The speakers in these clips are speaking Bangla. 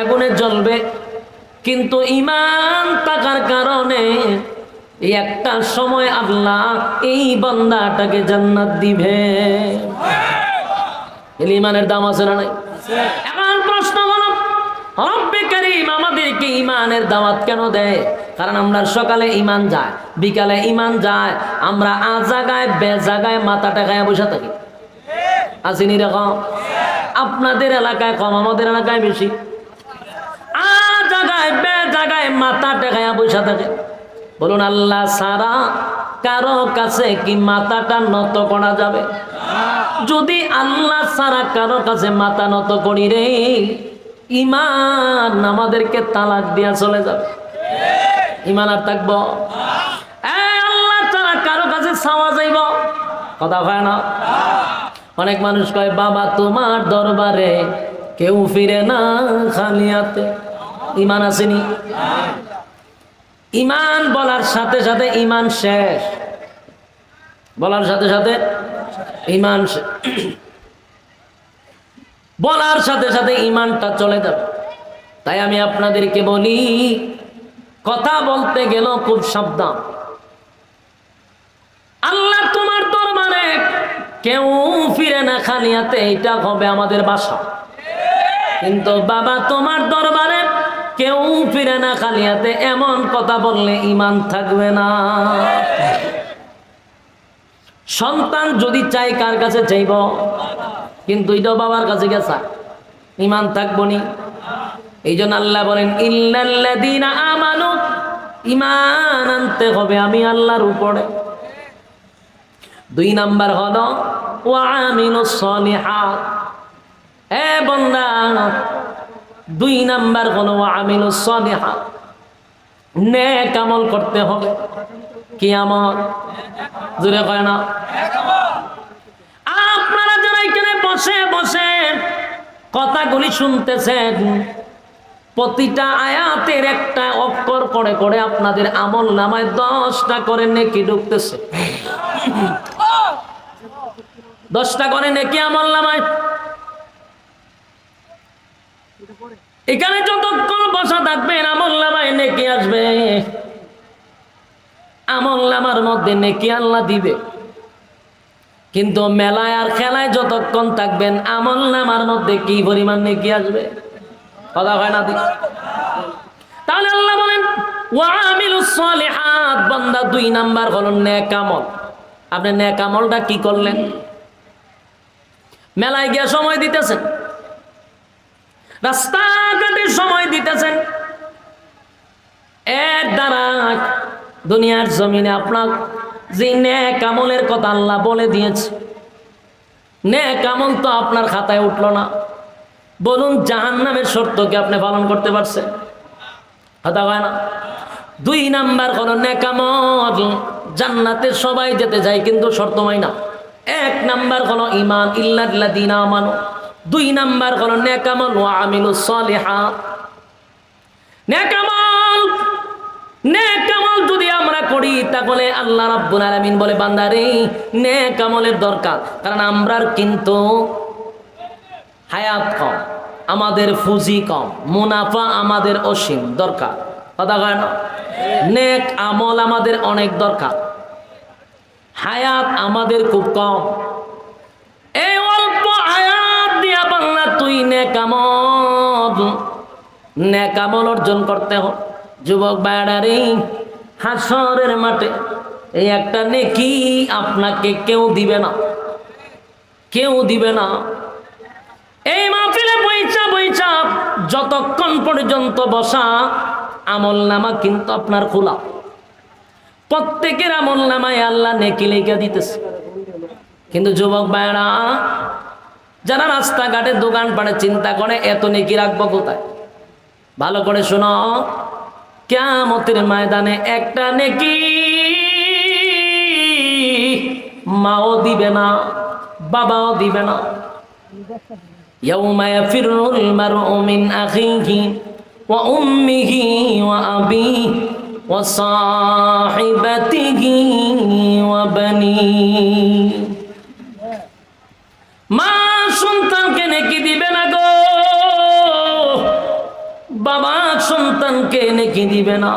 আগুনে জ্বলবে। কিন্তু ইমান থাকার কারণে একটা সময় আল্লাহ এই বান্দাটাকে জান্নাত দিবে। ইমানের দাম আছে না এখন প্রশ্ন আমাদেরকে ইমানের দাওয়াত কেন দেয়? কারণ আমরা সকালে ইমান যায়, বিকালে ইমান যায়, আমরা আ জায়গায়, বে মাথা টেকায় বসে থাকি। আসেনি রকম আপনাদের এলাকায় কম, আমাদের এলাকায় বেশি। জায়গায় মাথা টেকায়া বসে থাকে। বলুন, আল্লাহ সারা কারও কাছে কি মাথাটা নত করা যাবে? যদি আল্লাহ সারা কারও কাছে মাথা নত করি রে ইমান আমাদেরকে তালাক দিয়া চলে যাবে। ইমান আর থাকব? আল্লাহ ছাড়া কারও কাছে ছাওয়া যাইব? কথা হয় না? অনেক মানুষ কয়, বাবা, তোমার দরবারে কেউ ফিরে না খালিয়াতে ইমান আসেনি। ইমান বলার সাথে সাথে ইমান শেষ। বলার সাথে সাথে ইমান বলার সাথে সাথে ইমানটা চলে যাবে। তাই আমি আপনাদেরকে বলি, কথা বলতে গেল খুব সাবধান। আল্লাহ তোমার দরবারে কেউ ফিরে না খালিয়াতে এটা হবে আমাদের বাসা। কিন্তু বাবা তোমার দরবারে না খালিয়াতে এমন কথা বললে ইমান থাকবে না। সন্তান যদি চাই কার কাছে চাইব, কিন্তু এটা বাবার কাছে গেছা। ইমান থাকব নি। এই জন্য আল্লাহ বলেন, ইল্লাল্লাযীনা আমানু ইমান আনতে হবে আমি আল্লাহর উপরে। দুই নাম্বার হলো ওয়ামিনুস সলিহাত। এ বন্দা দুই নাম্বার হলো ওয়ামিনুস সলিহাত নেক আমল করতে হবে। কি আমল? জুড়ে কয় না। আপনারা যারা এখানে বসে বসে কথাগুলি শুনতেছেন, প্রতিটা আয়াতের একটা অক্ষর করে করে আপনাদের আমল নামায় দশটা করে নেকি ঢুকতেছে। দশটা করে নেকি আমল নামায়। এখানে যতক্ষণ বসা থাকবেন আমল নামায় নেকি আসবে। আমল নামার মধ্যে নেকি আল্লাহ দিবে। কিন্তু মেলায় আর খেলায় যতক্ষণ থাকবেন আমল নামার মধ্যে কি পরিমাণ নেকি আসবে? কথা হয় না তাহলে আল্লাহ বলেন ওয়ামিলুস সালিহাত বান্দা দুই নাম্বার হলো নেক আমল আপনি নেক আমলটা কি করলেন? মেলায় গিয়ে সময় দিতেছেন। রাস্তাঘাটে সময় দিতেছেন। এর দ্বারা দুনিয়ার জমিনে আপনার যে আমলের কথা আল্লাহ বলে দিয়েছে, নেক আমল তো আপনার খাতায় উঠল না। বলুন জাহান নামের শর্তকে আপনি পালন করতে পারছেন? কথা হয় না। দুই নাম্বার হলো নেকামল জান্নাতে সবাই যেতে যায় কিন্তু শর্ত মাই না। এক নাম্বার হলো ইমান ইল্লাদিন আমানো। দুই নাম্বার হলো নেকামল ও আমিলু সলিহাত। নেকামল নেকামল যদি আমরা করি, তাহলে আল্লাহ রাব্বুল আলামিন বলে বান্দারে নেকামলের দরকার। কারণ আমরার কিন্তু হায়াত কম, আমাদের ফুজি কম, মুনাফা আমাদের অসীম, দরকার। কথা কয় না? নেক আমল আমাদের অনেক দরকার। হায়াত আমাদের খুব কম। তুই নেক আমল নেক আমল অর্জন করতে হোক যুবক বাড়ারে হাসরের মাঠে এই একটা নেকি আপনাকে কেউ দিবে না। কেউ দিবে না। এই মাহফিলে বইচা বইচা যতক্ষণ পর্যন্ত বসা, আমল নামা কিন্তু আপনার খোলা। প্রত্যেকের আমল নামায় আল্লাহ নেকি লেগে দিতেছে। কিন্তু যুবক ভাইরা যারা রাস্তাঘাটে দোকান পাড়ে চিন্তা করে এত নেকি রাখবো কোথায় ভালো করে শোনো কেমতের ময়দানে একটা নেকি মাও দিবে না বাবাও দিবে না يوم يفر المرء من أخيه وأمه وأبيه وصاحبته وبنيه মা বাবা সন্তানকে নেকি দিবে না।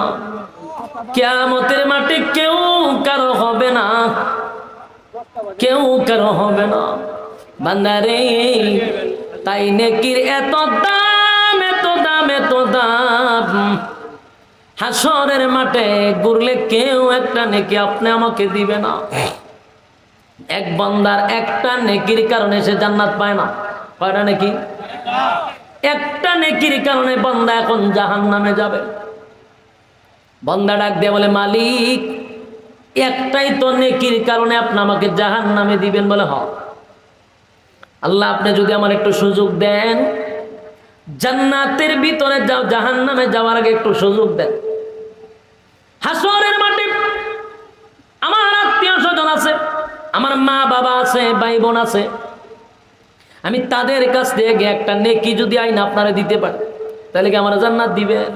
কেয়ামতের মাঠে কেউ কারও হবে না। কেউ কারও হবে না। বান্দারে তাই নেকির এত দাম এত দাম এত দাম। হাসরের মাঠে ঘুরলে কেউ একটা নেকি আপনি আমাকে দিবে না। এক বন্দার একটা নেকির কারণে সে জান্নাত পায় না। কয়টা নেকি? একটা নেকির কারণে বন্দা এখন জাহান নামে যাবে। বন্দা ডাক দিয়ে বলে, মালিক, একটাই তো নেকির কারণে আপনি আমাকে জাহান নামে দিবেন বলে, হ। আল্লাহ, আপনি যদি আমার একটু সুযোগ দেন, জান্নাতের ভিতরে যাও জাহান নামে যাওয়ার আগে একটু সুযোগ দেন। হাসরের মাঠে আমার আত্মীয় স্বজন আছে, আমার মা বাবা আছে ভাই বোন আছে আমি তাদের কাছ থেকে একটা নেকি যদি আইন আপনারা দিতে পারি তাহলে কি আমার জান্নাত দিবেন?